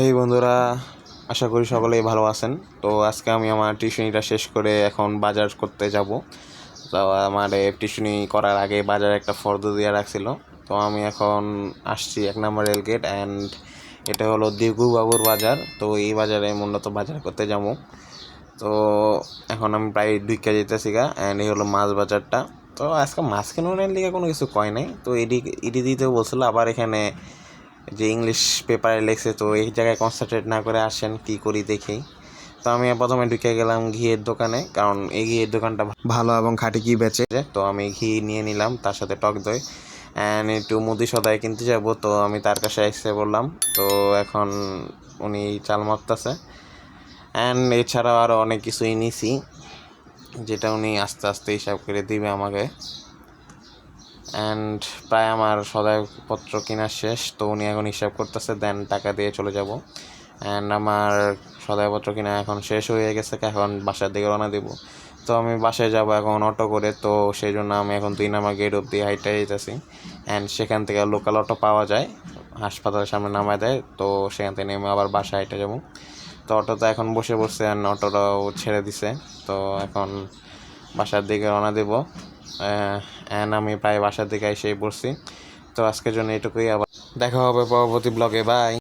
এই বন্ধুরা, আশা করি সকলেই ভালো আছেন। তো আজকে আমি আমার টিউশনিটা শেষ করে এখন বাজার করতে যাব। তো আমার টিউশনি করার আগে বাজারে একটা ফর্দ দিয়ে রাখছিল। তো আমি এখন আসছি এক নম্বর রেলগেট অ্যান্ড এটা হলো বাবুর বাজার। তো এই বাজারে মূলত বাজার করতে যাব। তো এখন আমি প্রায় ঢুকে যেতেছি গা অ্যান্ড এই হলো মাছ বাজারটা। তো আজকে মাছ কেনার লিগে কোনো কিছু কয় নাই। তো এডি এডি দিতেও বলছিল, আবার এখানে যে ইংলিশ পেপারে লেখছে, তো এই জায়গায় কনসেন্ট্রেট না করে আসেন, কি করি দেখি। তো আমি প্রথমে ঢুকে গেলাম ঘিয়ের দোকানে, কারণ এই ঘিয়ের দোকানটা ভালো এবং খাঁটি ঘি বেচে। তো আমি ঘি নিয়ে নিলাম, তার সাথে টক দই অ্যান্ড একটু মুদি সদায় কিনতে যাব, তো আমি তার কাছে এসে বললাম, তো এখন উনি চাল মারতেছে। অ্যান্ড এছাড়াও আরও অনেক কিছুই নিছি যেটা উনি আস্তে আস্তে হিসাব করে দিবে আমাকে। অ্যান্ড প্রায় আমার সদাইপত্র কেনা শেষ, তো উনি এখন হিসাব করতেছে দেন টাকা দিয়ে চলে যাব। অ্যান্ড আমার সদাইপত্র কিনা এখন শেষ হয়ে গেছে, এখন বাসার দিকে রওনা দেবো। তো আমি বাসায় যাব এখন অটো করে, তো সেই জন্য আমি এখন দুই নামা গেট অব্দি হাইটে যেতেছি অ্যান্ড সেখান থেকে লোকাল অটো পাওয়া যায়, হাসপাতালের সামনে নামায় দেয়, তো সেখান থেকে নেমে আবার বাসায় হাইটে যাব। তো অটোতে এখন বসে বসে অ্যান্ড অটোটাও ছেড়ে দিছে, তো এখন বাসার দিকে রওনা দেবো। অ্যান্ড আমি প্রায় বাসার দিকে এসেই পড়ছি। তো আজকের জন্য এটুকুই আবার দেখা হবে পরবর্তী ব্লগে বাই